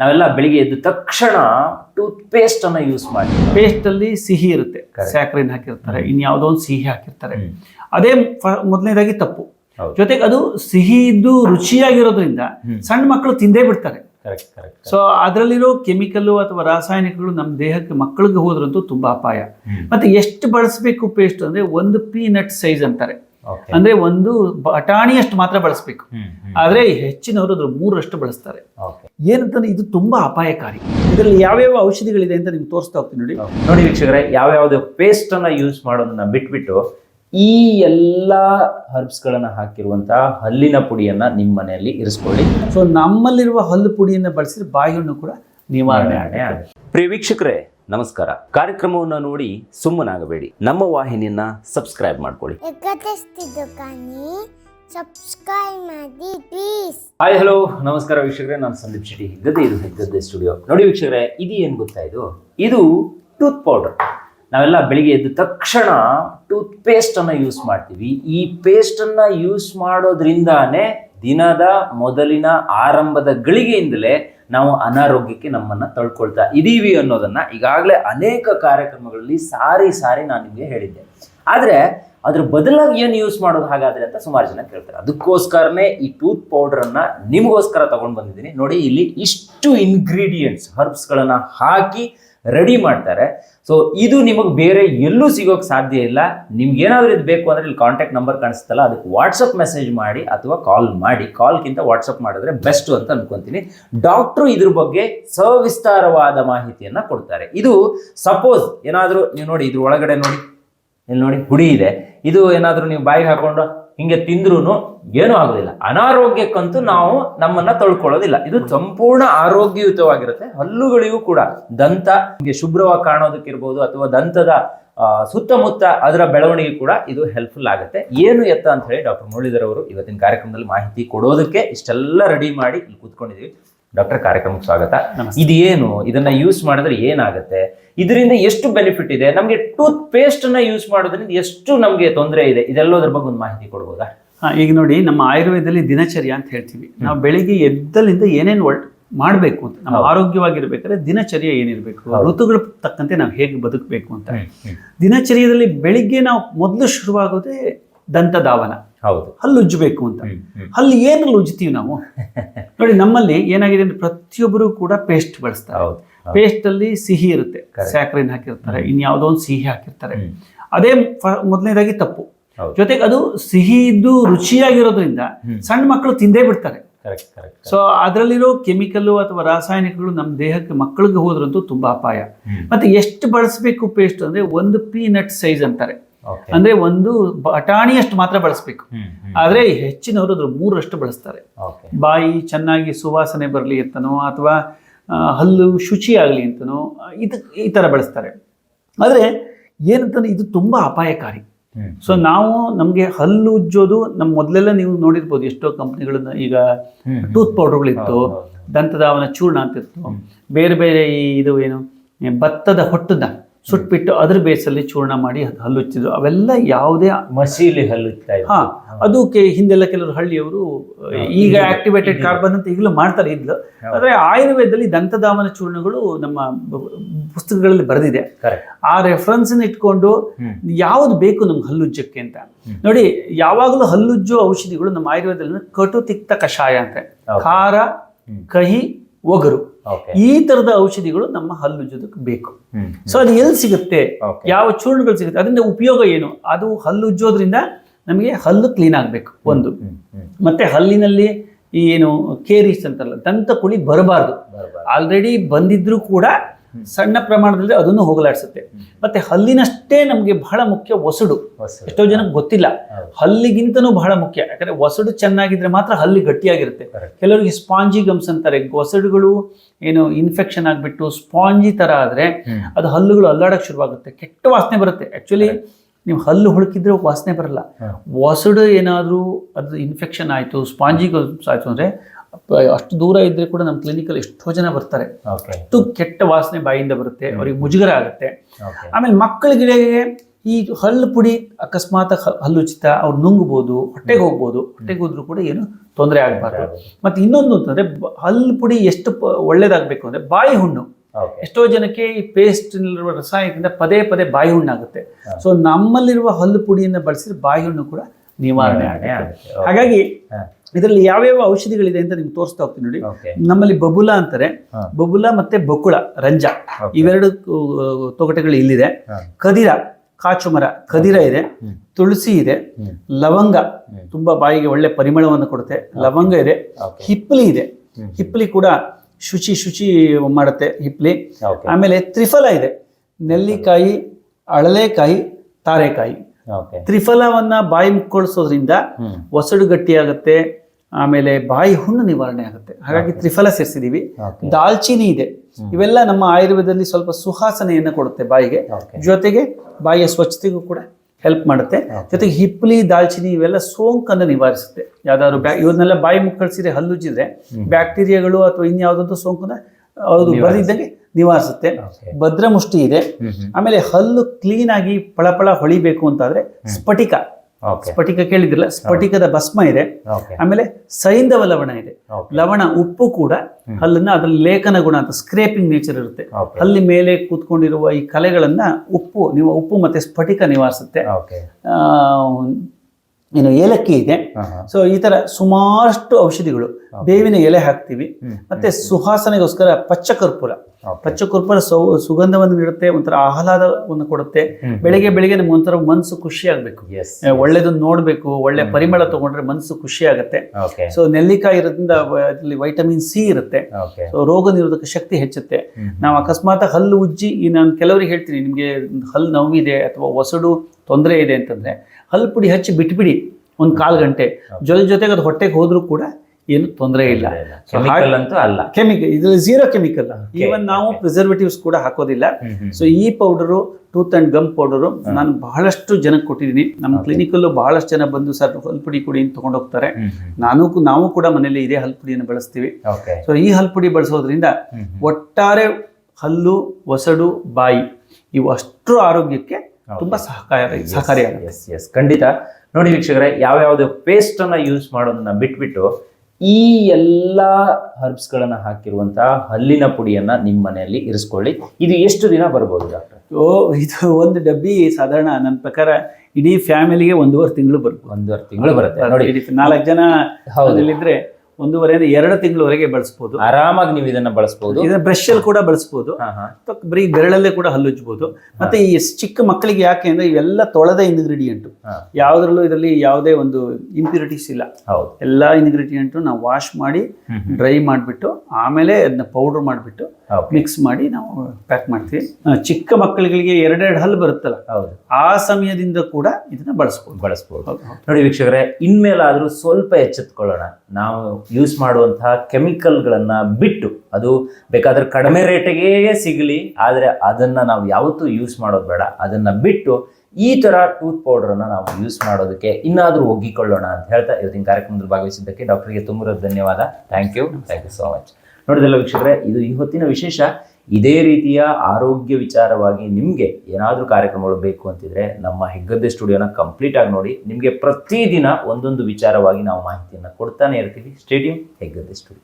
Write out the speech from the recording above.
ನಾವೆಲ್ಲ ಬೆಳಿಗ್ಗೆ ಎದ್ದು ತಕ್ಷಣ ಟೂತ್ ಪೇಸ್ಟ್ ಅನ್ನ ಯೂಸ್ ಮಾಡಿ. ಪೇಸ್ಟ್ ಅಲ್ಲಿ ಸಿಹಿ ಇರುತ್ತೆ. ಸ್ಯಾಕ್ರಿನ್ ಹಾಕಿರ್ತಾರೆ ಇನ್ಯಾವುದೋ ಒಂದು ಸಿಹಿ ಹಾಕಿರ್ತಾರೆ. ಅದೇ ಮೊದಲನೇದಾಗಿ ತಪ್ಪು. ಜೊತೆಗೆ ಅದು ಸಿಹಿ ಇದ್ದು ರುಚಿಯಾಗಿರೋದ್ರಿಂದ. ಸಣ್ಣ ಮಕ್ಕಳು ತಿಂದೇ ಬಿಡ್ತಾರೆ. ಕರೆಕ್ಟ್ ಕರೆಕ್ಟ್ ಸೊ ಅದರಲ್ಲಿರೋ ಕೆಮಿಕಲ್ಲು ಅಥವಾ ರಾಸಾಯನಿಕಗಳು ನಮ್ಮ ದೇಹಕ್ಕೆ ಮಕ್ಕಳಿಗೆ ಹೋದ್ರಂತೂ ತುಂಬಾ ಅಪಾಯ. ಮತ್ತೆ ಎಷ್ಟು ಬಳಸಬೇಕು ಪೇಸ್ಟ್ ಅಂದ್ರೆ ಒಂದು ಪೀನಟ್ ಸೈಜ್ ಅಂತಾರೆ. ಅಂದ್ರೆ ಒಂದು ಬಟಾಣಿಯಷ್ಟು ಮಾತ್ರ ಬಳಸಬೇಕು. ಆದ್ರೆ ಹೆಚ್ಚಿನವರು ಅದ್ರ ಮೂರಷ್ಟು ಬಳಸ್ತಾರೆ. ಏನಂತಂದ್ರೆ ಇದು ತುಂಬಾ ಅಪಾಯಕಾರಿ. ಇದರಲ್ಲಿ ಯಾವ್ಯಾವ ಔಷಧಿಗಳಿದೆ ಅಂತ ನಿಮ್ಗೆ ತೋರಿಸ್ತಾ ಹೋಗ್ತೀನಿ ನೋಡಿ. ನೋಡಿ ವೀಕ್ಷಕರೇ ಯಾವ್ಯಾವ್ದು ಪೇಸ್ಟ್ ಅನ್ನ ಯೂಸ್ ಮಾಡೋದನ್ನ ಬಿಟ್ಬಿಟ್ಟು ಈ ಎಲ್ಲ ಹರ್ಬ್ಸ್ ಗಳನ್ನ ಹಾಕಿರುವಂತಹ ಹಲ್ಲಿನ ಪುಡಿಯನ್ನ ನಿಮ್ಮ ಮನೆಯಲ್ಲಿ ಇರಿಸ್ಕೊಳ್ಳಿ. ಸೊ ನಮ್ಮಲ್ಲಿರುವ ಹಲ್ಲು ಪುಡಿಯನ್ನ ಬಳಸಿದ್ರೆ ಬಾಯಿಯನ್ನು ಕೂಡ ನಿವಾರಣೆ ಆಗಿ ಪ್ರಿಯ ವೀಕ್ಷಕರೇ ನಮಸ್ಕಾರ. ಕಾರ್ಯಕ್ರಮವನ್ನು ನೋಡಿ ಸುಮ್ಮನಾಗಬೇಡಿ. ನಮ್ಮ ವಾಹಿನಿಯನ್ನ ಸಬ್ಸ್ಕ್ರೈಬ್ ಮಾಡ್ಕೊಳ್ಳಿ. ಸಬ್ಸ್ಕ್ರೈಬ್ ಮಾಡಿ ಪ್ಲೀಸ್ ಹಾಯ್ ಹಲೋ ನಮಸ್ಕಾರ ವೀಕ್ಷಕರೇ ನಾನು ಸಂದೀಪ್ ಶೆಟ್ಟಿ. ಹಿಗ್ಗದ್ದೆ ಇದು ಹಿಗ್ಗದ್ದೆ ಸ್ಟುಡಿಯೋ ನೋಡಿ ವೀಕ್ಷಕರೇ ಇದು ಏನು ಗೊತ್ತಾ ಇದು? ಇದು ಟೂತ್ ಪೌಡರ್ ನಾವೆಲ್ಲ ಬೆಳಿಗ್ಗೆ ಎದ್ದ ತಕ್ಷಣ ಟೂತ್ ಪೇಸ್ಟ್ ಅನ್ನ ಯೂಸ್ ಮಾಡ್ತೀವಿ. ಈ ಪೇಸ್ಟ್ ಅನ್ನ ಯೂಸ್ ಮಾಡೋದ್ರಿಂದಾನೇ ದಿನದ ಮೊದಲಿನ ಆರಂಭದ ಗಳಿಗೆಯಿಂದಲೇ ನಾವು ಅನಾರೋಗ್ಯಕ್ಕೆ ನಮ್ಮನ್ನ ತಳ್ಕೊಳ್ತಾ ಇದ್ದೀವಿ ಅನ್ನೋದನ್ನ ಈಗಾಗಲೇ ಅನೇಕ ಕಾರ್ಯಕ್ರಮಗಳಲ್ಲಿ ಸಾರಿ ಸಾರಿ ನಾನು ನಿಮಗೆ ಹೇಳಿದ್ದೆ. ಆದರೆ ಅದ್ರ ಬದಲಾಗಿ ಏನು ಯೂಸ್ ಮಾಡೋದು ಹಾಗಾದ್ರೆ ಅಂತ ಸುಮಾರು ಜನ ಕೇಳ್ತಾರೆ. ಅದಕ್ಕೋಸ್ಕರನೇ ಈ ಟೂತ್ ಪೌಡರ್ ಅನ್ನ ನಿಮಗೋಸ್ಕರ ತಗೊಂಡು ಬಂದಿದ್ದೀನಿ. ನೋಡಿ, ಇಲ್ಲಿ ಇಷ್ಟು ಇಂಗ್ರೀಡಿಯೆಂಟ್ಸ್ ಹರ್ಬ್ಸ್ಗಳನ್ನು ಹಾಕಿ ರೆಡಿ ಮಾಡ್ತಾರೆ. ಸೊ ಇದು ನಿಮಗೆ ಬೇರೆ ಎಲ್ಲೂ ಸಿಗೋಕೆ ಸಾಧ್ಯ ಇಲ್ಲ. ನಿಮ್ಗೆ ಏನಾದರೂ ಇದು ಬೇಕು ಅಂದ್ರೆ ಇಲ್ಲಿ ಕಾಂಟ್ಯಾಕ್ಟ್ ನಂಬರ್ ಕಾಣಿಸ್ತಲ್ಲ, ಅದಕ್ಕೆ ವಾಟ್ಸಪ್ ಮೆಸೇಜ್ ಮಾಡಿ ಅಥವಾ ಕಾಲ್ ಮಾಡಿ. ಕಾಲ್ಗಿಂತ ವಾಟ್ಸಪ್ ಮಾಡಿದ್ರೆ ಬೆಸ್ಟ್ ಅಂತ ಅನ್ಕೊಂತೀನಿ. ಡಾಕ್ಟ್ರು ಇದ್ರ ಬಗ್ಗೆ ಸವಿಸ್ತಾರವಾದ ಮಾಹಿತಿಯನ್ನು ಕೊಡ್ತಾರೆ. ಇದು ಸಪೋಸ್ ಏನಾದರೂ, ನೀವು ನೋಡಿ, ಇದ್ರ ಒಳಗಡೆ ನೋಡಿ. ಇಲ್ಲಿ ನೋಡಿ ಹುಡಿ ಇದೆ. ಇದು ಏನಾದರೂ ನೀವು ಬಾಯಿಗೆ ಹಾಕೊಂಡು ಹಿಂಗೆ ತಿಂದ್ರೂ ಏನೂ ಆಗೋದಿಲ್ಲ. ಅನಾರೋಗ್ಯಕ್ಕಂತೂ ನಾವು ನಮ್ಮನ್ನ ತೊಳ್ಕೊಳ್ಳೋದಿಲ್ಲ. ಇದು ಸಂಪೂರ್ಣ ಆರೋಗ್ಯಯುತವಾಗಿರುತ್ತೆ. ಹಲ್ಲುಗಳಿಗೂ ಕೂಡ ದಂತ ಹಿಂಗೆ ಶುಭ್ರವಾಗಿ ಕಾಣೋದಕ್ಕಿರ್ಬೋದು ಅಥವಾ ದಂತದ ಸುತ್ತಮುತ್ತ ಅದರ ಬೆಳವಣಿಗೆ ಕೂಡ ಇದು ಹೆಲ್ಪ್ಫುಲ್ ಆಗುತ್ತೆ. ಏನು ಎತ್ತ ಅಂತ ಹೇಳಿ ಡಾಕ್ಟರ್ ಮುರಳೀಧರ್ ಅವರು ಇವತ್ತಿನ ಕಾರ್ಯಕ್ರಮದಲ್ಲಿ ಮಾಹಿತಿ ಕೊಡೋದಕ್ಕೆ ಇಷ್ಟೆಲ್ಲ ರೆಡಿ ಮಾಡಿ ಇಲ್ಲಿ ಕೂತ್ಕೊಂಡಿದ್ದೀವಿ. ಡಾಕ್ಟರ್ ಕಾರ್ಯಕ್ರಮಕ್ಕೆ ಸ್ವಾಗತ. ಇದೇನು? ಇದು ಏನು ಇದನ್ನ ಯೂಸ್ ಮಾಡಿದ್ರೆ ಏನಾಗುತ್ತೆ? ಇದರಿಂದ ಎಷ್ಟು ಬೆನಿಫಿಟ್ ಇದೆ? ನಮಗೆ ಟೂತ್ ಪೇಸ್ಟ್ ಅನ್ನ ಯೂಸ್ ಮಾಡೋದ್ರಿಂದ ಎಷ್ಟು ನಮಗೆ ತೊಂದರೆ ಇದೆ? ಇದೆಲ್ಲೋದ್ರ ಬಗ್ಗೆ ಒಂದು ಮಾಹಿತಿ ಕೊಡ್ಬೋದಾ? ಹಾ, ಈಗ ನೋಡಿ ನಮ್ಮ ಆಯುರ್ವೇದದಲ್ಲಿ ದಿನಚರ್ಯ ಅಂತ ಹೇಳ್ತೀವಿ. ನಾವು ಬೆಳಿಗ್ಗೆ ಎದ್ದಲಿಂದ ಏನೇನು ಒಳ್ ಮಾಡಬೇಕು ಅಂತ ನಾವು. ಆರೋಗ್ಯವಾಗಿರ್ಬೇಕಾದ್ರೆ ದಿನಚರ್ಯ ಏನಿರಬೇಕು. ಋತುಗಳ ತಕ್ಕಂತೆ ನಾವು ಹೇಗೆ ಬದುಕಬೇಕು ಅಂತ. ದಿನಚರ್ಯದಲ್ಲಿ ಬೆಳಿಗ್ಗೆ ನಾವು ಮೊದಲು ಶುರುವಾಗೋದೇ ದಂತಧಾವನ ಹೌದು ಹಲ್ಲು ಉಜ್ಜಬೇಕು ಅಂತ. ಹಲ್ಲು ಏನಲ್ಲಿ ಉಜ್ತೀವಿ ನಾವು? ನೋಡಿ ನಮ್ಮಲ್ಲಿ ಏನಾಗಿದೆ ಅಂದ್ರೆ ಪ್ರತಿಯೊಬ್ಬರು ಕೂಡ ಪೇಸ್ಟ್ ಬಳಸ್ತಾರೆ. ಹೌದು ಪೇಸ್ಟ್ ಅಲ್ಲಿ ಸಿಹಿ ಇರುತ್ತೆ. ಸ್ಯಾಕ್ರಿನ್ ಹಾಕಿರ್ತಾರೆ ಇನ್ ಯಾವುದೋ ಒಂದು ಸಿಹಿ ಹಾಕಿರ್ತಾರೆ. ಅದೇ ಮೊದಲನೇದಾಗಿ ತಪ್ಪು. ಹೌದು. ಜೊತೆಗೆ ಅದು ಸಿಹಿ ಇದ್ದು ರುಚಿಯಾಗಿರೋದ್ರಿಂದ. ಸಣ್ಣ ಮಕ್ಕಳು ತಿಂದೇ ಬಿಡ್ತಾರೆ. ಸೊ ಅದರಲ್ಲಿರೋ ಕೆಮಿಕಲ್ಲು ಅಥವಾ ರಾಸಾಯನಿಕಗಳು ನಮ್ಮ ದೇಹಕ್ಕೆ ಮಕ್ಕಳಿಗೆ ಹೋದ್ರಂತೂ ತುಂಬಾ ಅಪಾಯ. ಮತ್ತೆ ಎಷ್ಟು ಬಳಸಬೇಕು ಪೇಸ್ಟ್ ಅಂದ್ರೆ ಒಂದು ಪೀನಟ್ ಸೈಜ್ ಅಂತಾರೆ. ಅಂದ್ರೆ ಒಂದು ಬಟಾಣಿಯಷ್ಟು ಮಾತ್ರ ಬಳಸಬೇಕು. ಆದ್ರೆ ಹೆಚ್ಚಿನವರು ಅದ್ರ ಮೂರಷ್ಟು ಬಳಸ್ತಾರೆ. ಬಾಯಿ ಚೆನ್ನಾಗಿ ಸುವಾಸನೆ ಬರಲಿ ಅಂತನೋ ಅಥವಾ ಹಲ್ಲು ಶುಚಿ ಆಗಲಿ ಅಂತನೋ ಇದು ಈ ಥರ ಬಳಸ್ತಾರೆ. ಆದರೆ ಏನಂತಂದ್ರೆ ಇದು ತುಂಬ ಅಪಾಯಕಾರಿ. ಸೊ ನಾವು ನಮಗೆ ಹಲ್ಲು ಉಜ್ಜೋದು ನಮ್ಮ ಮೊದಲೆಲ್ಲ ನೀವು ನೋಡಿರ್ಬೋದು ಎಷ್ಟೋ ಕಂಪ್ನಿಗಳನ್ನ ಈಗ ಟೂತ್ ಪೌಡರ್ಗಳಿತ್ತು ದಂತದಾವನ ಚೂರ್ಣ ಅಂತಿತ್ತು. ಬೇರೆ ಬೇರೆ ಈ ಇದು ಏನು ಭತ್ತದ ಹೊಟ್ಟನ್ನ ಸುಟ್ಬಿಟ್ಟು ಅದ್ರ ಬೇಸಲ್ಲಿ ಚೂರ್ಣ ಮಾಡಿ ಅದು ಹಲ್ಲುಚ್ಚಿದ್ರು ಅವೆಲ್ಲ ಯಾವುದೇ ಮಸೀಲಿ ಹಲ್ಲುತ್ತಾ. ಹಾ ಅದಕ್ಕೆ ಹಿಂದೆಲ್ಲ ಕೆಲವರು ಹಳ್ಳಿಯವರು ಈಗ ಆಕ್ಟಿವೇಟೆಡ್ ಕಾರ್ಬನ್ ಅಂತ ಈಗಲೂ ಮಾಡ್ತಾರೆ ಇದ್ಲು. ಆದ್ರೆ ಆಯುರ್ವೇದದಲ್ಲಿ ದಂತಧಾಮನ ಚೂರ್ಣಗಳು ನಮ್ಮ ಪುಸ್ತಕಗಳಲ್ಲಿ ಬರೆದಿದೆ. ಆ ರೆಫರೆನ್ಸ್ ಇಟ್ಕೊಂಡು. ಯಾವ್ದು ಬೇಕು ನಮ್ಗೆ ಹಲ್ಲುಜ್ಜಕ್ಕೆ ಅಂತ. ನೋಡಿ ಯಾವಾಗಲೂ ಹಲ್ಲುಜ್ಜು ಔಷಧಿಗಳು ನಮ್ಮ ಆಯುರ್ವೇದದಲ್ಲಿ ಕಟು ತಿಕ್ತ ಕಷಾಯ ಅಂತೆ. ಖಾರ ಕಹಿ ಒಗರು. ಈ ತರದ ಔಷಧಿಗಳು ನಮ್ಮ ಹಲ್ಲು ಉಜ್ಜೋದಕ್ಕೆ ಬೇಕು. ಸೊ ಅದು ಎಲ್ಲಿ ಸಿಗುತ್ತೆ? ಯಾವ ಚೂರ್ಣಗಳು ಸಿಗುತ್ತೆ? ಅದರಿಂದ ಉಪಯೋಗ ಏನು? ಅದು ಹಲ್ಲು ಉಜ್ಜೋದ್ರಿಂದ ನಮಗೆ ಹಲ್ಲು ಕ್ಲೀನ್ ಆಗಬೇಕು ಒಂದು. ಮತ್ತೆ ಹಲ್ಲಿನಲ್ಲಿ ಏನು ಕೇರಿಸ್ ಅಂತಾರಲ್ಲ ದಂತ ಕುಳಿ ಬರ್ಬಾರ್ದು. ಆಲ್ರೆಡಿ ಬಂದಿದ್ರೂ ಕೂಡ ಸಣ್ಣ ಪ್ರಮಾಣದಲ್ಲಿ ಅದನ್ನು ಹೋಗಲಾಡಿಸುತ್ತೆ. ಮತ್ತೆ ಹಲ್ಲಿನಷ್ಟೇ ನಮಗೆ ಬಹಳ ಮುಖ್ಯ ಒಸಡು. ಎಷ್ಟೋ ಜನಕ್ಕೆ ಗೊತ್ತಿಲ್ಲ. ಹಲ್ಲಿಗಿಂತನೂ ಬಹಳ ಮುಖ್ಯ. ಯಾಕಂದ್ರೆ ಒಸಡು ಚೆನ್ನಾಗಿದ್ರೆ ಮಾತ್ರ ಹಲ್ಲಿ ಗಟ್ಟಿಯಾಗಿರುತ್ತೆ. ಕೆಲವರಿಗೆ ಸ್ಪಾಂಜಿ ಗಮ್ಸ್ ಅಂತಾರೆ. ಒಸಡುಗಳು ಏನು ಇನ್ಫೆಕ್ಷನ್ ಆಗಿಬಿಟ್ಟು ಸ್ಪಾಂಜಿ ತರ ಆದ್ರೆ ಅದು ಹಲ್ಲುಗಳು ಅಲ್ಲಾಡಕ್ಕೆ ಶುರುವಾಗುತ್ತೆ. ಕೆಟ್ಟ ವಾಸನೆ ಬರುತ್ತೆ. ಆಕ್ಚುಲಿ ನೀವು ಹಲ್ಲು ಹುಡುಕಿದ್ರೆ ವಾಸನೆ ಬರಲ್ಲ. ಒಸಡು ಏನಾದರೂ ಅದು ಇನ್ಫೆಕ್ಷನ್ ಆಯಿತು ಸ್ಪಾಂಜಿ ಗಮ್ಸ್ ಆಯಿತು ಅಂದರೆ ಅಷ್ಟು ದೂರ ಇದ್ರೆ ಕೂಡ ನಮ್ಮ ಕ್ಲಿನಿಕಲ್ಲಿ ಎಷ್ಟೋ ಜನ ಬರ್ತಾರೆ. ಅಷ್ಟು ಕೆಟ್ಟ ವಾಸನೆ ಬಾಯಿಂದ ಬರುತ್ತೆ ಅವ್ರಿಗೆ ಮುಜುಗರ ಆಗುತ್ತೆ. ಆಮೇಲೆ ಮಕ್ಕಳಿಗೆ ಈ ಹಲ್ಲು ಪುಡಿ ಅಕಸ್ಮಾತ್ ಹಲ್ಲು ಹಲ್ಲುಚಿತ ಅವ್ರು ನುಂಗ್ಬೋದು ಹೊಟ್ಟೆಗೆ ಹೋಗ್ಬೋದು ಹೊಟ್ಟೆಗೆ ಹೋದ್ರೂ ಕೂಡ ಏನು ತೊಂದರೆ ಆಗಬಾರ್ದು. ಮತ್ತೆ ಇನ್ನೊಂದು ಅಂತಂದ್ರೆ ಹಲ್ಲು ಪುಡಿ ಎಷ್ಟು ಒಳ್ಳೇದಾಗಬೇಕು ಅಂದ್ರೆ ಬಾಯಿ ಹುಣ್ಣು. ಎಷ್ಟೋ ಜನಕ್ಕೆ ಈ ಪೇಸ್ಟ್ ರಸಾಯನದಿಂದ ಪದೇ ಪದೇ ಬಾಯಿ ಹುಣ್ಣಾಗುತ್ತೆ. ಸೊ ನಮ್ಮಲ್ಲಿರುವ ಹಲ್ಲು ಪುಡಿಯನ್ನು ಬಳಸಿದ್ರೆ ಬಾಯಿ ಹುಣ್ಣು ಕೂಡ ನಿವಾರಣೆ ಆಗುತ್ತೆ. ಹಾಗಾಗಿ. ಇದರಲ್ಲಿ ಯಾವ್ಯಾವ ಔಷಧಿಗಳಿದೆ ಅಂತ ನಿಮ್ಗೆ ತೋರಿಸ್ತಾ ಹೋಗ್ತೀನಿ ನೋಡಿ. ನಮ್ಮಲ್ಲಿ ಬಬುಲ ಅಂತಾರೆ. ಬಬುಲ ಮತ್ತೆ ಬಕುಳ ರಂಜ. ಇವೆರಡು ತೊಗಟೆಗಳು ಇಲ್ಲಿದೆ. ಕದಿರ ಕಾಚು ಮರ ಕದಿರ ಇದೆ. ತುಳಸಿ ಇದೆ. ಲವಂಗ ತುಂಬಾ ಬಾಯಿಗೆ ಒಳ್ಳೆ ಪರಿಮಳವನ್ನು ಕೊಡುತ್ತೆ. ಲವಂಗ ಇದೆ. ಹಿಪ್ಲಿ ಇದೆ. ಹಿಪ್ಲಿ ಕೂಡ ಶುಚಿ ಶುಚಿ ಮಾಡುತ್ತೆ ಹಿಪ್ಲಿ. ಆಮೇಲೆ ತ್ರಿಫಲ ಇದೆ. ನೆಲ್ಲಿಕಾಯಿ ಅಳಲೆಕಾಯಿ ತಾರೆಕಾಯಿ. ತ್ರಿಫಲವನ್ನ ಬಾಯಿ ಮುಕ್ಕೊಳಿಸೋದ್ರಿಂದ ಒಸಡು ಗಟ್ಟಿಯಾಗುತ್ತೆ ಆಮೇಲೆ ಬಾಯಿ ಹುಣ್ಣು ನಿವಾರಣೆ ಆಗುತ್ತೆ. ಹಾಗಾಗಿ ತ್ರಿಫಲ ಸೇರಿಸಿದೀವಿ. ದಾಲ್ಚಿನ್ನಿ ದಾಲ್ಚಿನಿ ಇದೆ. ಇವೆಲ್ಲ ನಮ್ಮ ಆಯುರ್ವೇದದಲ್ಲಿ ಸ್ವಲ್ಪ ಸುಹಾಸನೆಯನ್ನು ಕೊಡುತ್ತೆ ಬಾಯಿಗೆ. ಜೊತೆಗೆ ಬಾಯಿಯ ಸ್ವಚ್ಛತೆಗೂ ಕೂಡ ಹೆಲ್ಪ್ ಮಾಡುತ್ತೆ. ಜೊತೆಗೆ ಹಿಪ್ಲಿ ದಾಲ್ಚಿನಿ ಇವೆಲ್ಲ ಸೋಂಕನ್ನು ನಿವಾರಿಸುತ್ತೆ. ಯಾವ್ದಾದ್ರು ಬ್ಯಾ ಇವನ್ನೆಲ್ಲ ಬಾಯಿ ಮುಕ್ಕಳಿಸಿದ್ರೆ ಹಲ್ಲುಜ್ಜಿದ್ರೆ ಬ್ಯಾಕ್ಟೀರಿಯಾಗಳು ಅಥವಾ ಇನ್ಯಾವುದೋ ಸೋಂಕನ್ನ ಅದು ಬರೆದಿದ್ದಂಗೆ ನಿವಾರಿಸುತ್ತೆ. ಭದ್ರ ಮುಷ್ಟಿ ಇದೆ. ಆಮೇಲೆ ಹಲ್ಲು ಕ್ಲೀನ್ ಆಗಿ ಪಳಪಳ ಹೊಳಿಬೇಕು ಅಂತಾದ್ರೆ ಸ್ಫಟಿಕ. ಸ್ಫಟಿಕ ಕೇಳಿದ್ರಲ್ಲ ಸ್ಫಟಿಕದ ಭಸ್ಮ ಇದೆ. ಆಮೇಲೆ ಸೈಂಧವ ಲವಣ ಇದೆ. ಲವಣ ಉಪ್ಪು ಕೂಡ ಹಲ್ಲನ್ನ ಅದ್ರಲ್ಲಿ ಲೇಖನ ಗುಣ ಅಂತ ಸ್ಕ್ರೇಪಿಂಗ್ ನೇಚರ್ ಇರುತ್ತೆ. ಅಲ್ಲಿ ಹಲ್ಲಿ ಮೇಲೆ ಕೂತ್ಕೊಂಡಿರುವ ಈ ಕಲೆಗಳನ್ನ ಉಪ್ಪು ನೀವು ಉಪ್ಪು ಮತ್ತೆ ಸ್ಫಟಿಕ ನಿವಾರಿಸುತ್ತೆ. ಏನು ಏಲಕ್ಕಿ ಇದೆ. ಸೊ ಈ ತರ ಸುಮಾರಷ್ಟು ಔಷಧಿಗಳು ಬೇವಿನ ಎಲೆ ಹಾಕ್ತಿವಿ. ಮತ್ತೆ ಸುಹಾಸನೆಗೋಸ್ಕರ ಪಚ್ಚ ಕರ್ಪೂರ ಪಚ್ಚಕರ್ಪೂರ ಸೌ ಸುಗಂಧವನ್ನು ನೀಡುತ್ತೆ ಒಂಥರ ಆಹ್ಲಾದವನ್ನು ಕೊಡುತ್ತೆ. ಬೆಳಿಗ್ಗೆ ಬೆಳಿಗ್ಗೆ ನಮ್ಗೆ ಒಂಥರ ಮನಸ್ಸು ಖುಷಿ ಆಗ್ಬೇಕು. ಒಳ್ಳೇದನ್ನ ನೋಡ್ಬೇಕು ಒಳ್ಳೆ ಪರಿಮಳ ತಗೊಂಡ್ರೆ ಮನಸ್ಸು ಖುಷಿ ಆಗುತ್ತೆ. ಸೊ ನೆಲ್ಲಿಕಾಯಿ ಇರೋದ್ರಿಂದ ಅದರಲ್ಲಿ ವೈಟಮಿನ್ ಸಿ ಇರುತ್ತೆ. ರೋಗ ನಿರೋಧಕ ಶಕ್ತಿ ಹೆಚ್ಚುತ್ತೆ. ನಾವು ಅಕಸ್ಮಾತ್ ಹಲ್ಲು ಉಜ್ಜಿ ನಾನು ಕೆಲವರಿಗೆ ಹೇಳ್ತೀನಿ ನಿಮಗೆ ಹಲ್ಲು ನೋವಿದೆ ಅಥವಾ ಒಸಡು ತೊಂದರೆ ಇದೆ ಅಂತಂದ್ರೆ ಹಲ್ಪುಡಿ ಪುಡಿ ಹಚ್ಚಿ ಬಿಟ್ಬಿಡಿ ಒಂದು ಕಾಲು ಗಂಟೆ. ಜೊತೆ ಜೊತೆಗೆ ಅದು ಹೊಟ್ಟೆಗೆ ಹೋದರೂ ಕೂಡ ಏನು ತೊಂದರೆ ಇಲ್ಲ. ಕೆಮಿಕಲ್ ಅಂತೂ ಅಲ್ಲ. ಕೆಮಿಕಲ್ ಇದು ಝೀರೋ ಕೆಮಿಕಲ್ ಈವನ್ ನಾವು ಪ್ರಿಸರ್ವೇಟಿವ್ಸ್ ಕೂಡ ಹಾಕೋದಿಲ್ಲ. ಸೊ ಈ powder tooth and gum powder ನಾನು ಬಹಳಷ್ಟು ಜನಕ್ಕೆ ಕೊಟ್ಟಿದ್ದೀನಿ. ನಮ್ಮ ಕ್ಲಿನಿಕಲ್ಲೂ ಬಹಳಷ್ಟು ಜನ ಬಂದು ಸರ್ ಹಲ್ಪುಡಿ ಕುಡಿ ಹ್ಮ್ ಹ್ಮ್ ನಾನು ನಾವು ಕೂಡ ಮನೇಲಿ ಇದೇ ಹಲ್ಪುಡಿಯನ್ನು ಬಳಸ್ತೀವಿ. ಸೊ ಈ ಹಲ್ಪುಡಿ ಬಳಸೋದ್ರಿಂದ ಒಟ್ಟಾರೆ ಹಲ್ಲು ಒಸಡು ಬಾಯಿ ಇವು ಅಷ್ಟು ಆರೋಗ್ಯಕ್ಕೆ ತುಂಬಾ ಸಹಕಾರಿ ಸಹಕಾರಿಯಾಗುತ್ತೆ ಎಸ್ ಎಸ್ ಖಂಡಿತ. ನೋಡಿ ವೀಕ್ಷಕರೇ ಯಾವ್ಯಾವ್ದು ಪೇಸ್ಟ್ ಅನ್ನ ಯೂಸ್ ಮಾಡೋದನ್ನ ಬಿಟ್ಬಿಟ್ಟು ಈ ಎಲ್ಲ ಹರ್ಬ್ಸ್ ಗಳನ್ನ ಹಾಕಿರುವಂತಹ ಹಲ್ಲಿನ ಪುಡಿಯನ್ನ ನಿಮ್ಮ ಮನೆಯಲ್ಲಿ ಇರಿಸ್ಕೊಳ್ಳಿ. ಇದು ಎಷ್ಟು ದಿನ ಬರ್ಬೋದು ಡಾಕ್ಟರ್ ಓ ಇದು ಒಂದು ಡಬ್ಬಿ ಸಾಧಾರಣ ನನ್ನ ಪ್ರಕಾರ ಇಡೀ ಫ್ಯಾಮಿಲಿಗೆ ಒಂದೂವರೆ ತಿಂಗಳು ಬರ್ಬೋದು ಒಂದೂವರೆ ತಿಂಗಳು ಬರುತ್ತೆ. ನೋಡಿ. ಇಡೀ ನಾಲ್ಕು ಜನ ಹೌದು. ಒಂದೂವರೆಯಿಂದ ಎರಡು ತಿಂಗಳವರೆಗೆ ಬಳಸ್ಬೋದು. ಆರಾಮಾಗಿ ನೀವು ಇದನ್ನ ಬಳಸಬಹುದು ಇದನ್ನ ಬ್ರಷ್ ಅಲ್ಲಿ ಕೂಡ ಅಥವಾ ಬರೀ ಬೆರಳಲ್ಲೇ ಕೂಡ ಹಲ್ಲುಜ್ಬೋದು. ಮತ್ತೆ ಈ ಚಿಕ್ಕ ಮಕ್ಕಳಿಗೆ ಯಾಕೆ ಅಂದ್ರೆ ಇವೆಲ್ಲ ತೊಳೆದ ಇಂಗ್ರೀಡಿಯೆಂಟ್ ಹಾ. ಯಾವ್ದ್ರಲ್ಲೂ ಇದರಲ್ಲಿ ಯಾವುದೇ ಒಂದು ಇಂಪ್ಯೂರಿಟೀಸ್ ಇಲ್ಲ. ಎಲ್ಲಾ ಇಂಗ್ರೀಡಿಯೆಂಟು ನಾವು ವಾಶ್ ಮಾಡಿ ಡ್ರೈ ಮಾಡಿಬಿಟ್ಟು ಆಮೇಲೆ ಅದನ್ನ ಪೌಡರ್ ಮಾಡಿಬಿಟ್ಟು. ಮಿಕ್ಸ್ ಮಾಡಿ ನಾವು ಪ್ಯಾಕ್ ಮಾಡ್ತೀವಿ. ಚಿಕ್ಕ ಮಕ್ಕಳಿಗೆ ಎರಡೆರಡು ಹಲ್ಲು ಬರುತ್ತಲ್ಲ ಹೌದು. ಆ ಸಮಯದಿಂದ ಕೂಡ ಇದನ್ನ ಬಳಸ್ಬೋದು. ಬಳಸ್ಬೋದು. ನೋಡಿ ವೀಕ್ಷಕರೇ ಇನ್ಮೇಲಾದರೂ ಸ್ವಲ್ಪ ಎಚ್ಚೆತ್ಕೊಳ್ಳೋಣ. ನಾವು ಯೂಸ್ ಮಾಡುವಂತಹ ಕೆಮಿಕಲ್ಗಳನ್ನ ಬಿಟ್ಟು ಅದು ಬೇಕಾದ್ರೆ ಕಡಿಮೆ ರೇಟಿಗೆ ಸಿಗಲಿ ಆದರೆ ಅದನ್ನ ನಾವು ಯಾವತ್ತೂ ಯೂಸ್ ಮಾಡೋದು ಬೇಡ. ಅದನ್ನ ಬಿಟ್ಟು ಈ ತರ ಟೂತ್ ಪೌಡರ್ ನಾವು ಯೂಸ್ ಮಾಡೋದಕ್ಕೆ ಇನ್ನಾದ್ರೂ ಒಗ್ಗಿಕೊಳ್ಳೋಣ ಅಂತ ಹೇಳ್ತಾ ಇವತ್ತಿನ ಕಾರ್ಯಕ್ರಮದಲ್ಲಿ ಭಾಗವಹಿಸಿದ್ದಕ್ಕೆ ಡಾಕ್ಟರ್ಗೆ ತುಂಬ ಧನ್ಯವಾದ. Thank you thank you so much ನೋಡಿದಲ್ಲ ವೀಕ್ಷಕರೇ, ಇದು ಈ ಹೊತ್ತಿನ ವಿಶೇಷ. ಇದೇ ರೀತಿಯ ಆರೋಗ್ಯ ವಿಚಾರವಾಗಿ ನಿಮಗೆ ಏನಾದರೂ ಕಾರ್ಯಕ್ರಮಗಳು ಬೇಕು ಅಂತಿದ್ರೆ ನಮ್ಮ ಹೆಗ್ಗದ್ದೆ ಸ್ಟುಡಿಯೋನ ಕಂಪ್ಲೀಟ್ ಆಗಿ ನೋಡಿ. ನಿಮಗೆ ಪ್ರತಿದಿನ ಒಂದೊಂದು ವಿಚಾರವಾಗಿ ನಾವು ಮಾಹಿತಿಯನ್ನು ಕೊಡ್ತಾನೆ ಇರ್ತೀವಿ. Stadium Heggadde studio.